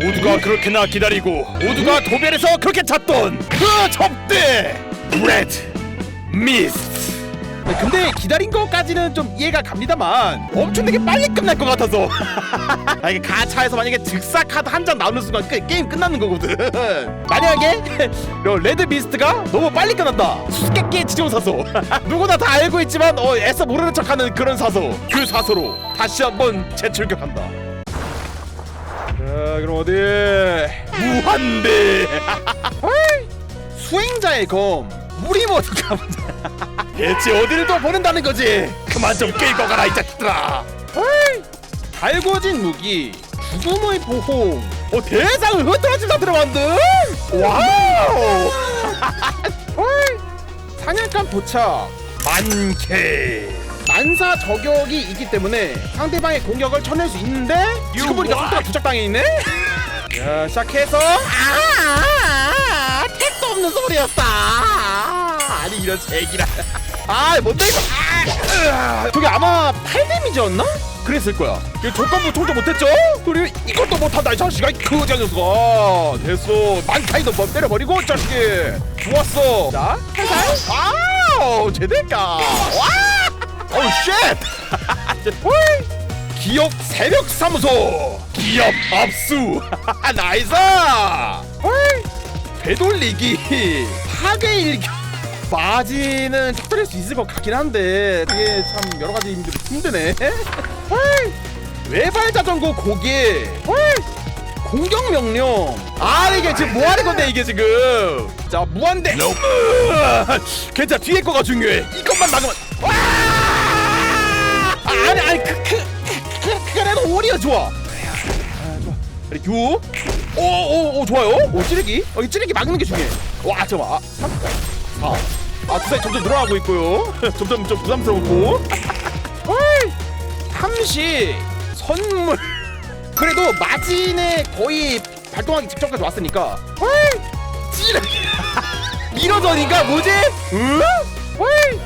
모두가 그렇게나 기다리고 모두가 도벨에서 그렇게 찾던 그 접대! 브레드 미스트 근데 기다린 것까지는 좀 이해가 갑니다만 엄청나게 빨리 끝날 것 같아서. 아 이게 가차에서 만약에 즉사 카드 한 장 나오는 순간 그 게임 끝나는 거거든. 만약에 요 레드 미스트가 너무 빨리 끝난다. 수수께끼 지정 사소 누구나 다 알고 있지만 어 애써 모르는 척하는 그런 사소 그 사소로 다시 한번 재출격한다 자 그럼 어디? 무한대. 수행자의 검. 우리 모두 가보자 대체 어디를 또 보낸다는 거지? 그만 좀 끌고 가라 이 자식들아. 달궈진 무기 죽음의 보호. 어 대상을 상태로 만든 와우. 사냥감 도착. 만개 난사 저격이 있기 때문에 상대방의 공격을 쳐낼 수 있는데 지금 보니까 상대가 부착당해 있네? 자 시작해서 아 택도 없는 소리였다. 아니 이런 새끼라. 아 뭔데 이거? 아. 저게 아마 8데미지였나? 그랬을 거야. 이 조건부 총도 못했죠? 그리고 이것도 못한다 이 자식아. 그 자녀가 됐어. 만카이도 뭐 때려버리고 이 자식이. 좋았어. 자 살살 아우 제대까 와 어우 쉣 기업 새벽 사무소. 기업 압수. 나이스! 되돌리기. 파괴 일격 마지는 터뜨릴 수 있을 것 같긴 한데 이게 참 여러 가지 힘들이 힘드네. 외발 자전거 고개. 공격 명령. 아 이게 지금 뭐 하는 건데 이게 지금? 자 무한대. 으아, 괜찮아 뒤에 거가 중요해. 이것만 막으면 와 아, 아니 아니 그 그 그, 그래도 오리가 좋아 아, 좋아 그리고 오오오 좋아요 오 찌르기 어, 이 찌르기 막는 게 중요해 와 잠깐만 아, 3 4 아, 투사이 점점 늘어나고 있고요. 점점 좀 부담스럽고. 어이, 함시 선물. 그래도 마진에 거의 발동하기 직전까지 왔으니까. 어이, 찌르. 이러더니까 뭐지? 응? 어이,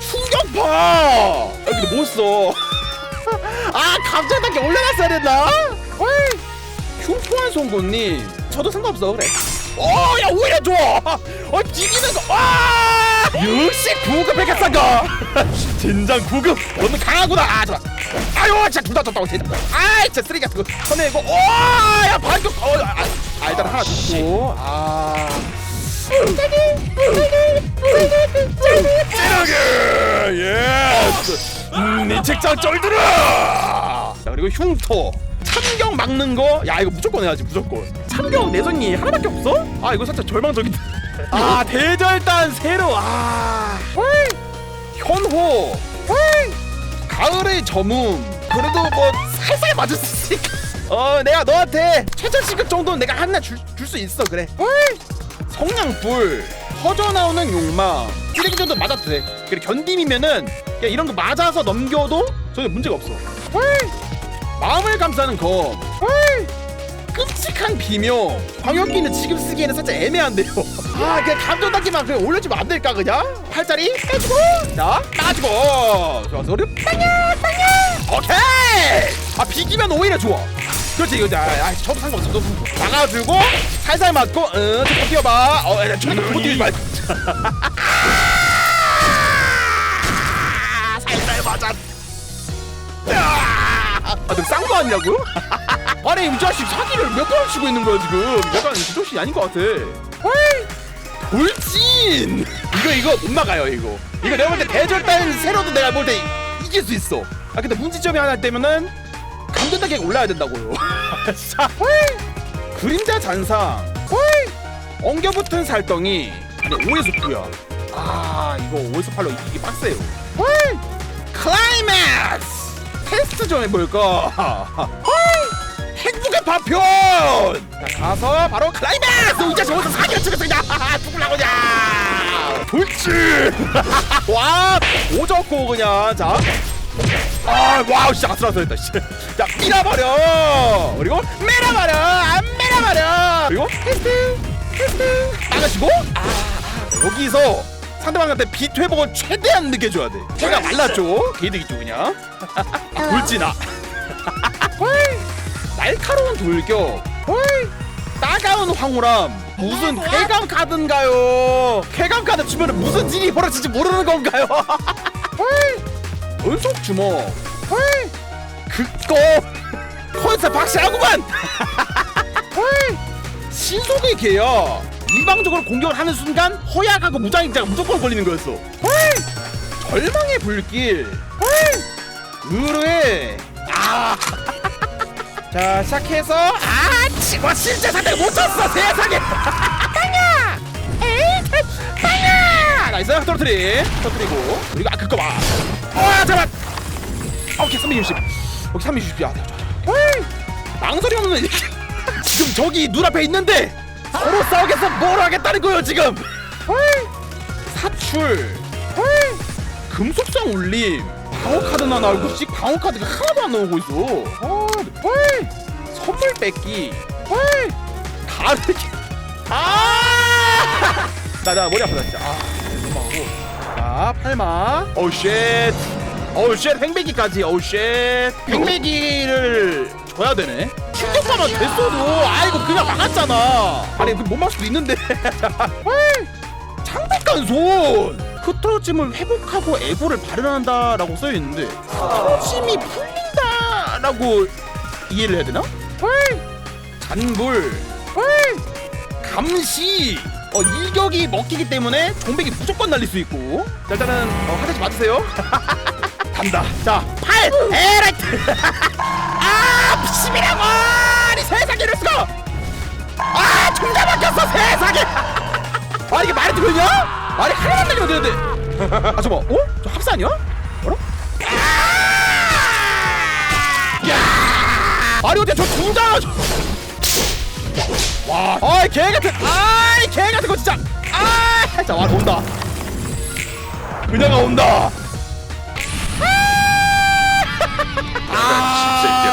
충격 파. 아, 근데 못 써. 아, 감정답게 올려놨어야 됐나? 어이, 흉포한 송곳님. 저도 상관없어 그래. 어, 야 오히려 좋아. 어, 뒤기는 거. 와, 역시 구급 백합사가. 진장 구급. 너는 강하구나. 아, 좋아. 아유, 진짜 둘다 졌다고 진짜. 아, 진짜 쓰레기 같은 거 쳐내고. 와, 야 반격. 어, 아, 아 일단 하나 죽고. 아. 찌르게 책장 쩔들어! 자 그리고 흉토 참격 막는 거 야 이거 무조건 해야지 무조건. 참격 내손이 하나밖에 없어? 아 이거 살짝 절망적인데. 아 대절단 새로. 아. 어이. 현호. 어이. 가을의 저문. 그래도 뭐 살살 맞을 수 있으니까. 어 내가 너한테 최저 시급 정도는 내가 하나 줄 수 있어. 그래. 어이. 성냥불. 퍼져 나오는 욕망. 쓰레기 정도 맞아도 돼 그리고 견딤이면은 그냥 이런 거 맞아서 넘겨도 전혀 문제가 없어. 어이. 마음을 감싸는 검 어이. 끔찍한 비명 광역기는 지금 쓰기에는 살짝 애매한데요. 아 그냥 감정 닫기만 그냥 올려주면 안 될까 그냥? 팔자리 빼주고! 자 따주고. 좋아 소리 빵야 빵야! 오케이! 아 비기면 오히려 좋아. 그렇지 이거 자 아, 저도 상관없어. 막아주고 살살 맞고 응 좀 뛰어봐. 어야 저기 못 뛰지 말 맞아 아, 너 쌍거 아니냐고요? 아니 이 자식 사기를 몇 번을 치고 있는 거야 지금? 약간 제정신이 아닌 것 같아. 어이 돌진! 이거 이거 못 막아요 이거. 이거 내가 볼 때 대절단 세로도 내가 볼 때 이길 수 있어. 아 근데 문제점이 하나 있다면은 감전 단계가 올라야 된다고요. 자 어이 그림자 잔상. 어이 엉겨붙은 살덩이. 아니 5에서 9야 아 이거 5에서 8로 이기기 빡세요. 어이 클라이맥스 테스트 좀 해볼까 행복의 파편 자 가서 바로 클라이맥스 이제 저기서 사기를 치겠습니다 죽을라고냐 돌진 와 오졌고 그냥 자 아, 와우, 씨, 아슬아슬했다, 씨. 자, 밀어버려! 그리고 밀어버려! 안 밀어버려! 그리고 테스트! 테스트! 나가시고, 아, 아, 여기서 상대방한테 빛 회복을 최대한 느껴줘야 돼. 제가 말랐죠? 개이득이죠, 그냥. 아, 돌진아. 날카로운 돌격. 헐. 따가운 황홀함. 무슨 쾌감 카드인가요? 쾌감 카드 주면은 무슨 일이 벌어질지 모르는 건가요? 헐. 연속 주먹. 헐. 극고 컨셉 확실하구만. 헐. 신속의 개야 일방적으로 공격을 하는 순간 허약하고 무장입자가 무조건 걸리는 거였어. 헐! 절망의 불길. 헐! 의뢰 아. 자 시작해서 아 치고 실제 상대 못 쳤어 세상에. 빵야! 에이 빵야! 나이스. 떨어뜨리. 떨어뜨리고. 그리고 아 그거 봐아 잠깐 오케이 360 오케이 360야 망설이 없는 지금 저기 눈앞에 있는데 서로 싸우겠어? 뭘 하겠다는 거예요 지금? 사출. 금속성 울림. 방어 카드나 나오고 씩 방어 카드가 하나도 안 나오고 있어. 아, 헐 선물 뺏기. 헐 다르게 아! 나나 머리 아프다 진짜. 아 고마워 자 팔마. 오우 쉣. 오우 쉣. 횡배기까지. 오우 쉣. 횡배기를 줘야 되네 충격감만 됐어도 아이고 그냥 막았잖아. 아니 못 막을 수도 있는데. 장백간 손! 흐트러짐을 회복하고 에고를 발현한다 라고 써있는데 흐트러짐이 풀린다 라고 이해를 해야 되나? 헐 잔불 헐 감시! 어, 일격이 먹히기 때문에 종백이 무조건 날릴 수 있고. 일단은 어, 화장실 맞으세요. 간다. 자 팔! 에라이트! 10이라고! 아니 세상에 이럴 수가! 아! 총자 바뀌었어 세상에! 아 이게 말이 되냐? 아니 하나만 날리면 되는데 아 잠깐 어? 저 합사 아니야? 뭐라? 아니 어떻게 저 총자 와 아이 개같은 아이 개같은 거 진짜 아이 자와 아, 온다 그녀가 온다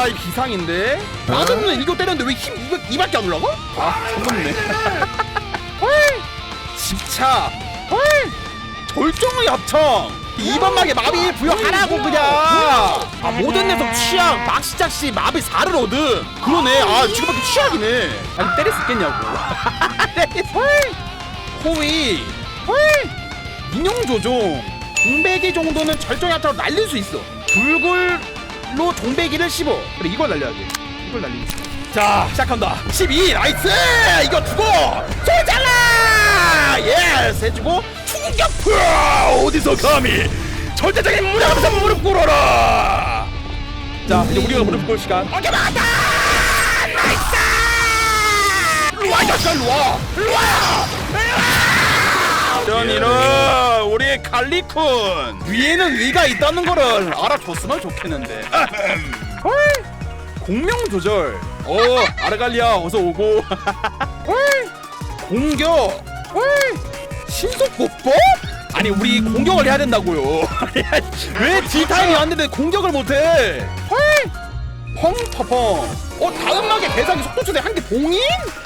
아, 이 비상인데? 나도는 일교 때렸는데 왜 힘, 이거, 이밖에 안 올라가? 아. 헐! 집착! 헐! 절정의 합창! 이번 막에 마비 부여하라고 그냥! 아, 모든 녀석 취향, 막시작시 마비 4를 얻음! 그러네, 아, 지금밖에 취향이네! 아니, 때릴 수 있겠냐고. 헐! 호위! 헐! 인형 조종! 종배기 정도는 절정의 합창으로 날릴 수 있어! 불굴 로 종배기를 씹어! 그래, 이걸 날려야 돼. 이걸 날리고 자 시작한다. 12 나이스! 이거 두고 손 잘라 예스! 해주고 충격 푸 어디서 감히? 절대적인 무력함에서 무릎 꿇어라! 자 이제 우리가 무릎 꿇을 시간. 오케이 맞다! 나이스! 루아 이 자식아 루아. 루아야 이런 이런 우리 칼리쿤 위에는 위가 있다는 거를 알아줬으면 좋겠는데 헐 공명 조절. 어, 아르갈리아 어서 오고. 헐. 공격. 헐. 신속 복법? 아니 우리 공격을 해야 된다고요. 왜 딜타임이 왔는데 공격을 못해? 헐. 펑퍼펑. 어 다음 막의 대상이 속도 조대 한 개 봉인?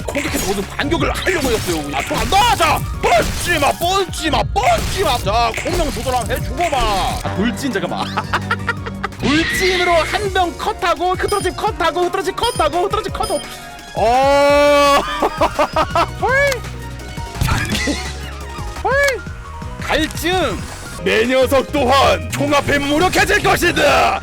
공격해서 무슨 반격을 하려고 했어요. 아, 또안다 자, 뻗지마, 뻗지마, 뻗지마. 자, 공명 조절 한번 해주고 봐. 아, 돌진 잠깐만. 돌진으로 한명 컷하고 흐트러짐 컷하고 흐트러짐 컷하고 흐트러짐 컷하고 어 헐. 헐. 갈증 내 녀석 또한 총합에 무력해질 것이다